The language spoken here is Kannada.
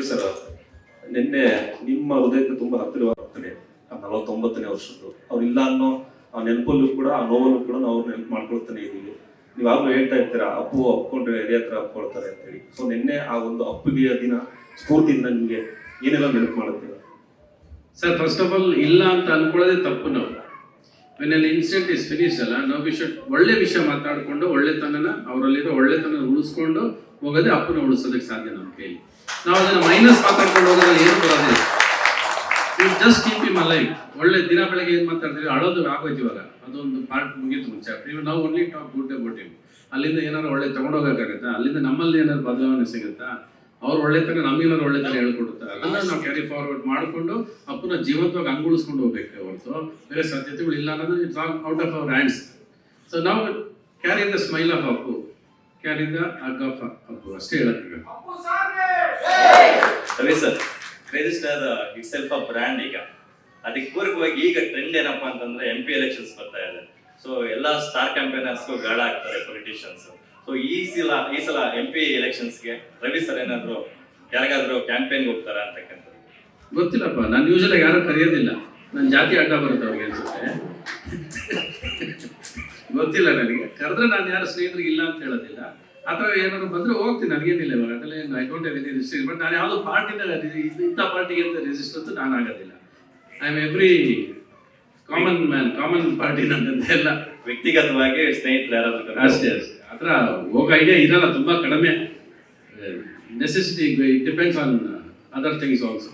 ರವಿ ಸರ್ ನಿನ್ನೆ ನಿಮ್ಮ ಹೃದಯಕ್ಕೆ ತುಂಬಾ ಹತ್ತಿರವಾಗ್ತದೆ. ನಲವತ್ತೊಂಬತ್ತನೇ ವರ್ಷದ್ದು. ಅವ್ರಿಲ್ಲ ಅನ್ನೋ ಆ ನೆನಪಲ್ಲೂ ಕೂಡ, ಆ ನೋವಲ್ಲೂ ಕೂಡ ನಾವು ನೆನಪು ಮಾಡ್ಕೊಳ್ತಾನೆ ಇದೀವಿ ನೀವು ಯಾವಾಗಲೂ ಹೇಳ್ತಾ ಇರ್ತೀರಾ, ಅಪ್ಪು ಅಪ್ಕೊಂಡ್ರೆ ಹಿರಿಯ ಹತ್ರ ಅಪ್ಕೊಳ್ತಾರೆ ಅಂತೇಳಿ. ಸೊ ನಿನ್ನೆ ಆ ಒಂದು ಅಪ್ಪಿಗೆ ದಿನ ಸ್ಫೂರ್ತಿಯಿಂದ ನಿಮಗೆ ಏನೆಲ್ಲ ನೆನಪು ಮಾಡುತ್ತೀರಾ? ಸರ್ ಫಸ್ಟ್ ಆಫ್ ಆಲ್ ಇಲ್ಲ ಅಂತ ಅನ್ಕೊಳ್ಳೋದೇ ತಪ್ಪು ನಾವು. When an incident is finish ಅಲ್ಲ, ನಾವು ವಿಷಯ ಒಳ್ಳೆ ವಿಷಯ ಮಾತಾಡಿಕೊಂಡು ಒಳ್ಳೆತನನ, ಅವರಲ್ಲಿರೋ ಒಳ್ಳೆತನ ಉಳಿಸ್ಕೊಂಡು ಹೋಗೋದೇ ಅಪ್ಪನ ಉಳಿಸೋದಕ್ಕೆ ಸಾಧ್ಯ ನಮ್ಮ ಕೈಲಿ. ನಾವು ಅದನ್ನ ಮೈನಸ್ ಮಾತಾಡ್ಕೊಂಡು ಹೋಗೋದ್ರಲ್ಲಿ ಏನು ಬರೋದಿಲ್ಲ. ಜಸ್ಟ್ ಕೀಪ್ ಇಮ್ ಲೈಫ್ ಒಳ್ಳೆ ದಿನ ಬೆಳಗ್ಗೆ ಏನು ಮಾತಾಡ್ತೀವಿ ಅಳೋದು ಆಗೋಯ್ತು ಇವಾಗ ಅದೊಂದು ಪಾರ್ಟ್ ಮುಗೀತು ಮುಂಚೆ. ಇವ್ ನಾವು ಓನ್ಲಿ ಟಾಪ್ ಗುಡ್ ಅಬೌಟ್ ಇವ್ ಅಲ್ಲಿಂದ ಏನಾದ್ರು ಒಳ್ಳೆ ತಗೊಂಡೋಗಕ್ಕಾಗತ್ತಾ? ಅಲ್ಲಿಂದ ನಮ್ಮಲ್ಲಿ ಏನಾದ್ರು ಬದಲಾವಣೆ ಸಿಗುತ್ತಾ? ಅವ್ರ ಒಳ್ಳೆತನ ನಮಗೇನಾದ್ರು ಒಳ್ಳೆತನ ಹೇಳ್ಕೊಡುತ್ತಾರೆ. ಅದನ್ನ ನಾವು ಕ್ಯಾರಿ ಫಾರ್ವರ್ಡ್ ಮಾಡಿಕೊಂಡು ಅಪ್ಪನ ಜೀವಂತವಾಗಿ ಅಂಗುಳಿಸ್ಕೊಂಡು ಹೋಗ್ಬೇಕು ಹೊರತು. ಬೇರೆ ಸಾಧ್ಯತೆಗಳು ಇಲ್ಲ ಅನ್ನೋದು it's out of our hands so ನಾವು carry the smile of Appu carry the hug of Appu ಅಷ್ಟೇ ಹೇಳಕ್ಕೆ ಸರಿ sir crazy star itself a brand ಈಗ. ಅದಕ್ಕೆ ಪೂರಕವಾಗಿ ಈಗ ಟ್ರೆಂಡ್ ಏನಪ್ಪಾ ಅಂತಂದ್ರೆ ಎಂ ಪಿ ಎಲೆಕ್ಷನ್ಸ್ ಬರ್ತಾ ಇದೆ. ಸೊ ಎಲ್ಲ ಸ್ಟಾರ್ ಕ್ಯಾಂಪೇನರ್ಸ್ಗೂ ಗಾಳ ಆಗ್ತಾರೆ ಪೊಲಿಟಿಷಿಯನ್ಸ್ ಸೊ ಈ ಸಲ ಈ ಸಲ ಎಂ ಪಿ ಎಲೆಕ್ಷನ್ಸ್ಗೆ ರವಿ ಸರ್ ಏನಾದ್ರು ಯಾರಿಗಾದ್ರೂ ಕ್ಯಾಂಪೇನ್ಗೆ ಹೋಗ್ತಾರಾ ಅಂತಕ್ಕಂಥದ್ದು ಗೊತ್ತಿಲ್ಲಪ್ಪ ನಾನು ಯೂಶಲ್ ಯಾರು ಕರೆಯೋದಿಲ್ಲ. ನನ್ನ ಜಾತಿ ಅಡ್ಡ ಬರುತ್ತೆ ಅವ್ರಿಗೆ ಅನ್ಸುತ್ತೆ ಗೊತ್ತಿಲ್ಲ ನನಗೆ. ಕರೆದ್ರೆ ನಾನು ಯಾರು ಸ್ನೇಹಿತರಿಗೆ ಇಲ್ಲ ಅಂತ ಹೇಳೋದಿಲ್ಲ. ಅಥವಾ ಏನಾದ್ರು ಬಂದ್ರೆ ಹೋಗ್ತೀನಿ ನನಗೇನಿಲ್ಲ ಇವಾಗ. ಅದರಲ್ಲಿ I don't have any restriction but ನಾನು ಯಾವುದೋ ಪಾರ್ಟಿನ ಇಂಥ ಪಾರ್ಟಿಗೆ ಅಂತ ರಿಜಿಸ್ಟರ್ ಅಂತ ನಾನು ಆಗೋದಿಲ್ಲ. I am every common man common party ಎಲ್ಲ ವ್ಯಕ್ತಿಗತವಾಗಿ ಸ್ನೇಹಿತರು ಯಾರಾದ್ರೂ ಅಷ್ಟೇ ಅಷ್ಟೇ. ಥರ ಹೋಗೋ ಐಡಿಯಾ ಇರಲ್ಲ ತುಂಬ ಕಡಿಮೆ. Necessity it depends on other things also